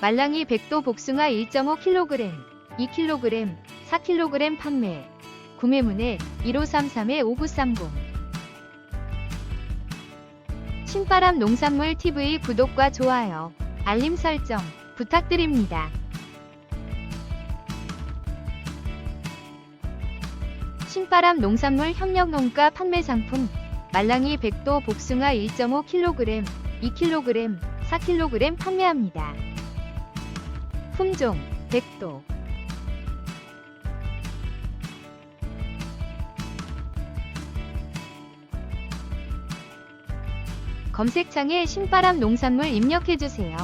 말랑이 100도 복숭아 1.5kg, 2kg, 4kg 판매. 구매문의 1533-5930. 신바람 농산물 TV 구독과 좋아요, 알림 설정 부탁드립니다. 신바람 농산물 협력 농가 판매 상품 말랑이 100도 복숭아 1.5kg, 2kg, 4kg 판매합니다. 품종 100도. 검색창에 신바람 농산물 입력해주세요.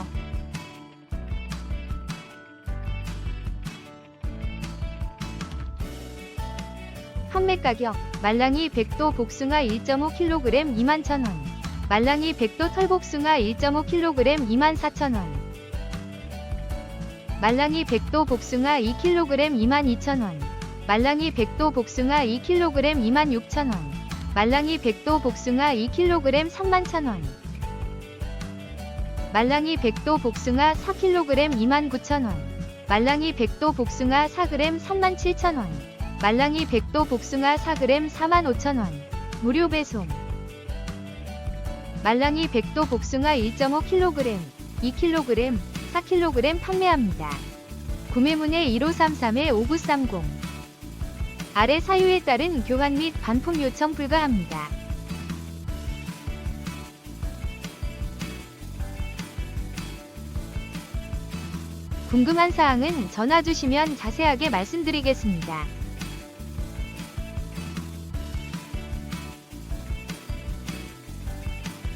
판매 가격 말랑이 100도 복숭아 1.5kg 21,000원. 말랑이 100도 털복숭아 1.5kg 24,000원 말랑이 100도 복숭아 2kg 22,000원. 말랑이 100도 복숭아 2kg 26,000원. 말랑이 100도 복숭아 2kg 31,000원. 말랑이 100도 복숭아 4kg 29,000원. 말랑이 100도 복숭아 4g 37,000원. 말랑이 100도 복숭아 4g 45,000원. 무료 배송. 말랑이 100도 복숭아 1.5kg, 2kg, 4kg 판매합니다. 구매문의 1533-5930. 아래 사유에 따른 교환 및 반품 요청 불가합니다. 궁금한 사항은 전화 주시면 자세하게 말씀드리겠습니다.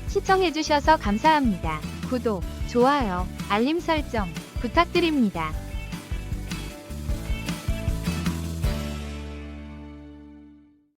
시청해주셔서 감사합니다. 구독, 좋아요, 알림 설정 부탁드립니다.